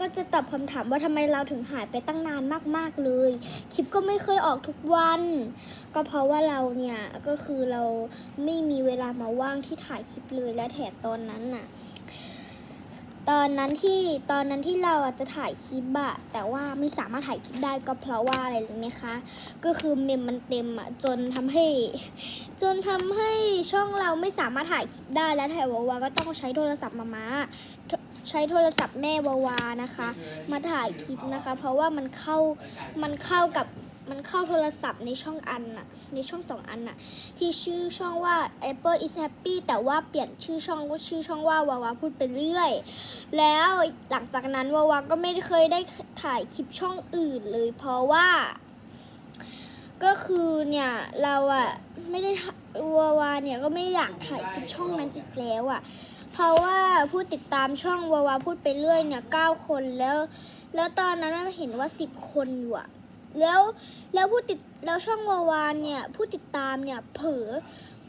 ก็จะตอบคำถามว่าทำไมเราถึงหายไปตั้งนานมากๆเลย คลิปก็ไม่เคยออกทุกวัน ก็เพราะว่าเราเนี่ยก็คือเราไม่มีเวลามาว่างที่ถ่ายคลิปเลยและแถมตอนนั้นน่ะ ตอนนั้นที่ตอนนั้นที่เราจะถ่ายคลิปอะแต่ว่าไม่สามารถถ่ายคลิปได้ก็เพราะว่าอะไรรู้ไหมคะ ก็คือเมมมันเต็มอะจนทำให้ จนทำให้ช่องเราไม่สามารถถ่ายคลิปได้และถ่ายวาวาก็ต้องใช้โทรศัพท์มามาใช้โทรศัพท์แม่วาวานะคะ มาถ่ายคลิปนะคะ เพราะว่ามันเข้ามันเข้ากับ มันเข้าโทรศัพท์ในช่องอันน่ะ ในช่องสองอันน่ะ ที่ชื่อช่องว่า Apple is happy แต่ว่าเปลี่ยนชื่อช่องก็ชื่อช่องว่าวาวาพูดไปเรื่อย แล้วหลังจากนั้นวาวาก็ไม่เคยได้ถ่ายคลิปช่องอื่นเลย เพราะว่า ก็คือเนี่ยเราอะไม่ได้วาวาเนี่ยก็ไม่อยากถ่ายคลิปช่องนั้นอีกแล้วอะเพราะว่าผู้ติดตามช่องวาวาพูดไปเรื่อยเนี่ยเก้าคนแล้ว แล้วตอนนั้นเห็นว่าสิบคนอยู่อะ แล้วแล้วผู้ติดแล้วช่องวาวาเนี่ยผู้ติดตามเนี่ยเผลอ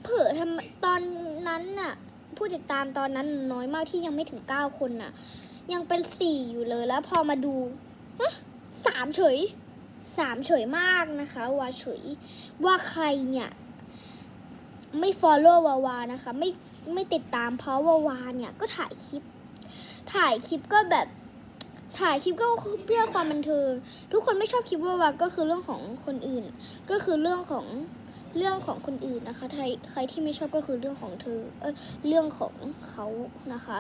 เผลอทำตอนนั้นน่ะผู้ติดตามตอนนั้นน้อยมากที่ยังไม่ถึงเก้าคนน่ะ ยังเป็นสี่อยู่เลยแล้วพอมาดูสามเฉยสามเฉยมากนะคะ ว่าเฉยว่าใครเนี่ย ไม่ follow วาวานะคะ ไม่ไม่ติดตามเพราะวาวาเนี่ยก็ถ่ายคลิป ถ่ายคลิปก็แบบ ถ่ายคลิปก็เพื่อความบันเทิงทุกคนไม่ชอบคลิปวาวาก็คือเรื่องของคนอื่น ก็คือเรื่องของเรื่องของคนอื่นนะคะใครใครที่ไม่ชอบก็คือเรื่องของเธอเออเรื่องของเขานะคะ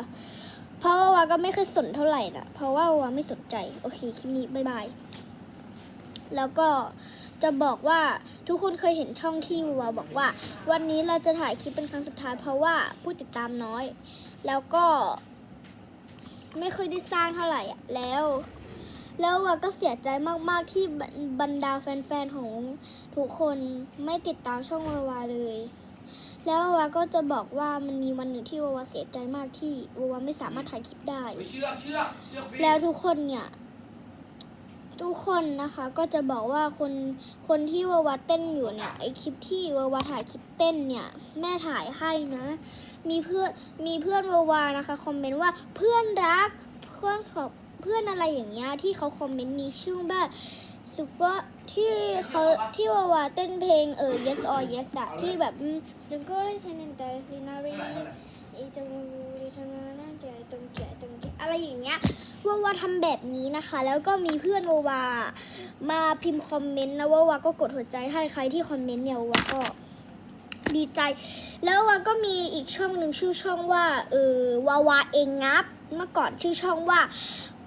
เพราะว่าวาก็ไม่เคยสนเท่าไหร่นะเพราะว่าวาไม่สนใจโอเคคลิปนี้บายบายแล้วก็จะบอกว่าทุกคนเคยเห็นช่องที่วาบอกว่า วันนี้เราจะถ่ายคลิปเป็นครั้งสุดท้ายเพราะว่าผู้ติดตามน้อย แล้วก็ ไม่เคยได้สร้างเท่าไหร่อะแล้ว แล้ววาก็เสียใจมากๆที่บรรบรรดาแฟนๆของทุกคนไม่ติดตามช่องวาวาเลย แล้ววาวาก็จะบอกว่ามันมีวันหนึ่งที่วาวาเสียใจมากที่วาวาไม่สามารถถ่ายคลิปได้เชือกเชือกเชือกฟิแล้วทุกคนเนี่ย ทุกคนนะคะก็จะบอกว่าคนคนที่วาวาเต้นอยู่เนี่ยไอคลิปที่วาวาถ่ายคลิปเต้นเนี่ยแม่ถ่ายให้นะ มีเพื่อนมีเพื่อนวาวานะคะคอมเมนต์ว่าเพื่อนรักเพื่อนขอบเพื่อนอะไรอย่างเงี้ยที่เขาคอมเมนต์มีชื่อว่าสุก็ที่เขาที่วาวาเต้นเพลงเออ yes or yes อะที่แบบสุก็ได้เทนเตอร์ซินารีอีตรงนี้ทำน่าจะตรงแกะตรงแกะอะไรอย่างเงี้ย วาวาทำแบบนี้นะคะ แล้วก็มีเพื่อนวาวามาพิมพ์คอมเมนต์นะว่าวาก็กดหัวใจให้ใครที่คอมเมนต์เนี่ยวาก็ดีใจ แล้ววาก็มีอีกช่องหนึ่งชื่อช่องว่าเออวาวาเองงับ เมื่อก่อนชื่อช่องว่า